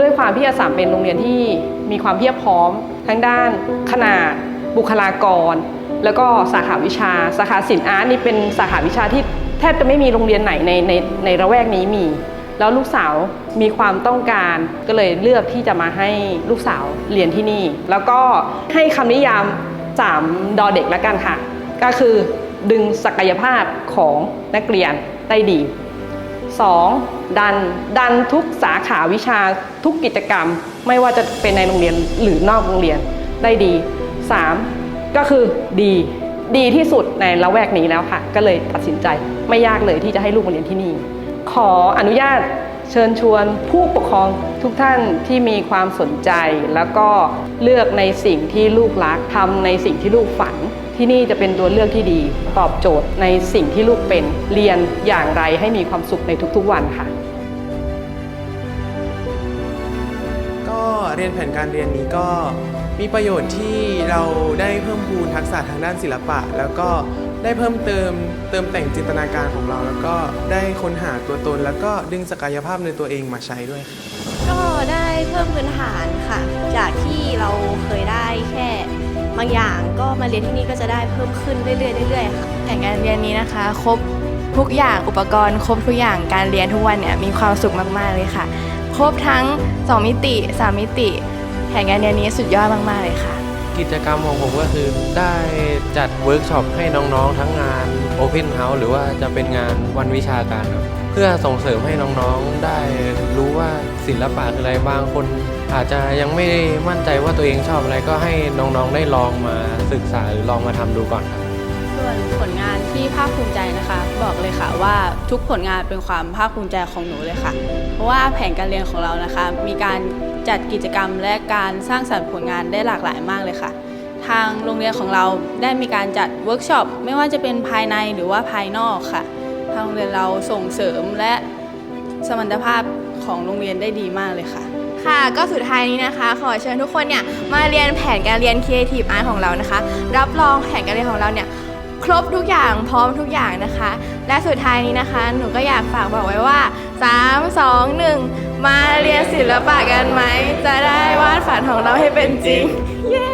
ด้วยความที่อาสามเป็นโรงเรียนที่มีความเพียบพร้อม ทั้งด้านขนาด บุคลากร แล้วก็สาขาวิชา สาขาศิลป์อาร์ตนี่เป็นสาขาวิชาที่แทบจะไม่มีโรงเรียนไหนในในในระแวกนี้มี แล้วลูกสาวมีความต้องการก็เลยเลือกที่จะมาให้ลูกสาวเรียนที่นี่ แล้วก็ให้คำนิยามสามดอเด็กแล้วกันค่ะ ก็คือดึงศักยภาพของนักเรียนได้ดี 2. ดันดันทุกสาขาวิชาทุกกิจกรรม ไม่ว่าจะเป็นในโรงเรียนหรือนอกโรงเรียนได้ดี 3. ก็คือดีดีที่สุดในละแวกนี้แล้วค่ะ ก็เลยตัดสินใจไม่ยากเลยที่จะให้ลูกมาเรียนที่นี่ ขออนุญาตเชิญชวนผู้ปกครองทุกท่านที่มีความสนใจ แล้วก็เลือกในสิ่งที่ลูกรักทำในสิ่งที่ลูกฝัน ที่นี่จะเป็นตัวเลือกที่ดี ตอบโจทย์ในสิ่งที่ลูกเป็น เรียนอย่างไรให้มีความสุขในทุกๆวันค่ะ ก็เรียนแผนการเรียนนี้ก็มีประโยชน์ที่เราได้เพิ่มพูนทักษะทางด้านศิลปะ แล้วก็ได้เพิ่มเติมเติมแต่งจินตนาการของเรา แล้วก็ได้ค้นหาตัวตน แล้วก็ดึงศักยภาพในตัวเองมาใช้ด้วยค่ะก็ได้เพิ่มพื้นฐานค่ะ จากที่เราเคยได้แค่ บางอย่างก็มาเรียนที่นี่ก็จะได้เพิ่มขึ้นเรื่อยๆเรื่อยๆค่ะแผนการเรียนนี้นะคะ ครบทุกอย่างอุปกรณ์ ครบทุกอย่างการเรียนทุกวันเนี่ยมีความสุขมากๆเลยค่ะ ครบทั้ง 2 มิติ 3 มิติแผนการเรียนนี้สุดยอดมากๆเลยค่ะ กิจกรรมของผมก็คือได้จัดเวิร์กช็อปให้น้องๆ ทั้งงาน Open House หรือว่าจะเป็นงานวันวิชาการครับเพื่อส่งเสริมให้น้องๆ ได้รู้ว่าศิลปะคืออะไรบางคน อาจจะยังไม่มั่นใจว่าตัวเองชอบอะไรก็ให้น้องๆได้ลองมาศึกษาหรือลองมาทำดูก่อนครับส่วนผลงานที่ภาคภูมิใจนะคะ บอกเลยค่ะว่าทุกผลงานเป็นความภาคภูมิใจของหนูเลยค่ะ เพราะว่าแผนการเรียนของเรานะคะ มีการจัดกิจกรรมและการสร้างสรรค์ผลงานได้หลากหลายมากเลยค่ะ ทางโรงเรียนของเราได้มีการจัดเวิร์กช็อปไม่ว่าจะเป็นภายในหรือว่าภายนอกค่ะ ทางโรงเรียนเราส่งเสริมและสมรรถภาพของโรงเรียนได้ดีมากเลยค่ะ ค่ะ ก็สุดท้ายนี้นะคะ ขอเชิญทุกคนเนี่ยมาเรียนแผนการเรียน Creative Art ของเรานะคะ รับรองแผนการเรียนของเราเนี่ยครบทุกอย่างพร้อมทุกอย่างนะคะ และสุดท้ายนี้นะคะ หนูก็อยากฝากบอกไว้ว่า 3 2 1 มาเรียนศิลปะกันไหม จะได้วาดฝันของเราให้เป็นจริง เย้